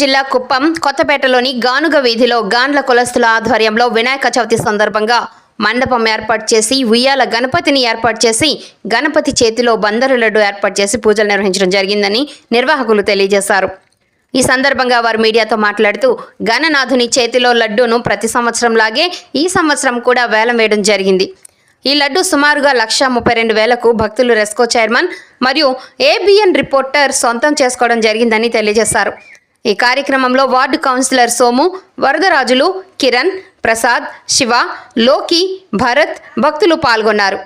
జిల్లా కుప్పం కొత్తపేటలోని గానుగ వీధిలో గాండ్ల కులస్తుల ఆధ్వర్యంలో వినాయక చవితి సందర్భంగా మండపం ఏర్పాటు చేసి ఉయ్యాల గణపతిని ఏర్పాటు చేసి గణపతి చేతిలో బందరు లడ్డు ఏర్పాటు చేసి పూజలు నిర్వహించడం జరిగిందని నిర్వాహకులు తెలియజేశారు. ఈ సందర్భంగా వారు మీడియాతో మాట్లాడుతూ గణనాథుని చేతిలో లడ్డూను ప్రతి సంవత్సరం లాగే ఈ సంవత్సరం కూడా వేలం వేయడం జరిగింది. ఈ లడ్డు సుమారుగా లక్ష ముప్పై రెండు వేలకు భక్తులు రెస్కో చైర్మన్ మరియు ఏబిఎన్ రిపోర్టర్ సొంతం చేసుకోవడం జరిగిందని తెలియజేశారు. ఈ కార్యక్రమంలో వార్డు కౌన్సిలర్ సోము వరదరాజులు కిరణ్ ప్రసాద్ శివ లోకి భరత్ భక్తులు పాల్గొన్నారు.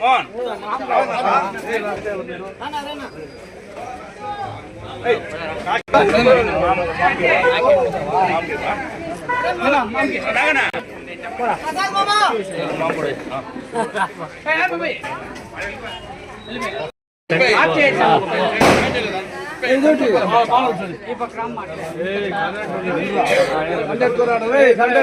మోహన్ ఈ పక్క రమ్మ అంటే కూరాడు సండే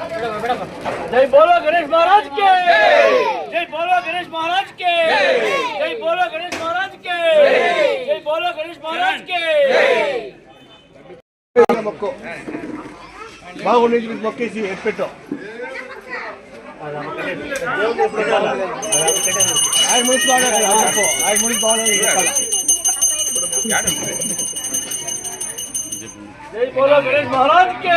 जय बोलो गणेश महाराज के जय बोलो गणेश महाराज के जय बोलो गणेश महाराज के जय बोलो गणेश महाराज के మొక్కు బాగుండి మొక్కేసి ఎత్తిపెట్టు ఆయన ముడిచి బాగా ఆయన ముడిచి బాగా जय बोलो गणेश महाराज के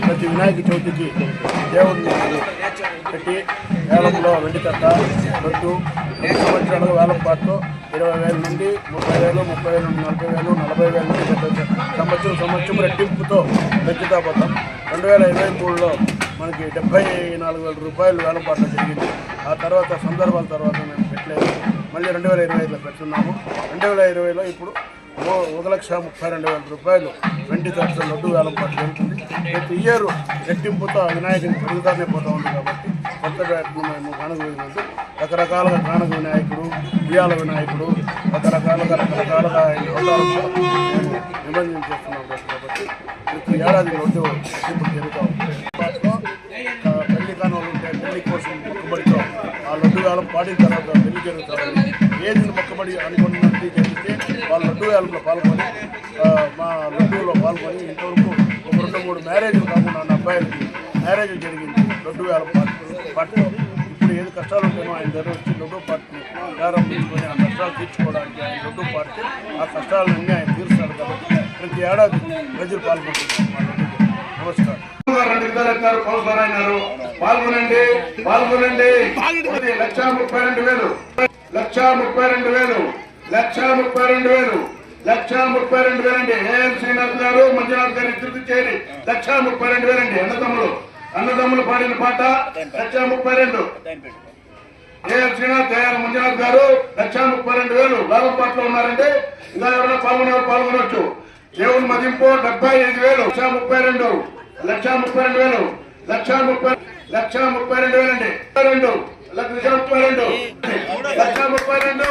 ప్రతి వినాయక చవితికి దేవుడిని పెట్టి వేలంలో వెండికట్ట లడ్డు రెండు సంవత్సరాలు వేలం పాటలో ఇరవై వేల నుండి ముప్పై వేలు ముప్పై వేలు నుండి నలభై వేలు నలభై వేల నుండి సంవత్సరం సంవత్సరం రెట్టింపుతో పెంచుతా పోతాం రెండు వేల ఇరవై మూడులో మనకి డెబ్బై నాలుగు వేల రూపాయలు వేలం జరిగింది. ఆ తర్వాత సందర్భాల తర్వాత మేము పెట్టలేదు. మళ్ళీ రెండు వేల ఇరవై ఐదులో పెట్టున్నాము. రెండు వేల ఇరవైలో ఇప్పుడు ఒక లక్ష ముప్పై రెండు వేల రూపాయలు వెండి తరచు లడ్డు వేలం పాటు జరుగుతుంది. ప్రతి ఇయర్ రెట్టింపుతో ఆ వినాయకుని పెరుగుతానే పోతా ఉంది కాబట్టి కొత్త బ్యాట్ను మేము కానుక రకరకాలుగా కానుక వినాయకుడు ఉయ్యాల వినాయకుడు రకరకాలుగా రకరకాలుగా నిబంధన చేస్తున్నాం కాబట్టి ప్రతి ఏడాది లడ్డు రెట్టింపు జరుగుతూ ఆ వేలం పాడిన తర్వాత పెళ్ళి జరుగుతుంది ఏది మొక్కబడి అనుకున్నది జరిగితే వాళ్ళు లడ్డు వేలంలో పాల్గొని మా లడ్డూలో పాల్గొని ఇంతవరకు ఒక రెండు మూడు మ్యారేజ్లు కాకుండా నా అబ్బాయిలకి మ్యారేజ్ జరిగింది. లడ్డు వేలం పాటు పాటలో ఇప్పుడు ఏది కష్టాలు ఉంటాయో ఆయన దగ్గర వచ్చి లడ్డు పాటని ప్రారంభించుకొని ఆ కష్టాలు తీర్చుకోవడానికి ఆయన లడ్డు పార్టీ ఆ కష్టాలన్నీ ఆయన తీరుస్తారు కాబట్టి ప్రతి ఏడాది ప్రజలు పాల్గొంటున్నారు. మా నమస్కారం. వచ్చారు కౌన్సిలర్ అయినారు. పాల్గొనండి పాల్గొనండి. లక్షా లక్ష ముప్పై రెండు వేలు. లక్ష ముప్పై రెండు వేలు. లక్ష ముప్పై రెండు వేలు. లక్షా ముప్పై రెండు వేలండి. ఏఎం శ్రీనాథ్ గారు మంజునాథ్ గారు ఇద్దరు చేరి లక్ష ముప్పై రెండు వేలండి. అన్నదమ్ములు అన్నదమ్ములు పాడిన పాట లక్షా ముప్పై రెండు. ఏఎం శ్రీనాథ్ ఏఎం మంజునాథ్ గారు లక్షా ముప్పై రెండు వేలు. లాభం పాటలో ఉన్నారంటే ఇంకా ఎవరైనా పాల్గొనేవారు పాల్గొనవచ్చు. దేవుని మదింపు డెబ్బై ఐదు వేలు. లక్ష ముప్పై రెండు. లక్ష ముప్పై రెండు వేలు. లక్ష ముప్పై లక్ష ముప్పై రెండు వేలు అండి రెండు. లక్ష ముప్పై రెండు. లక్ష ముప్పై రెండు.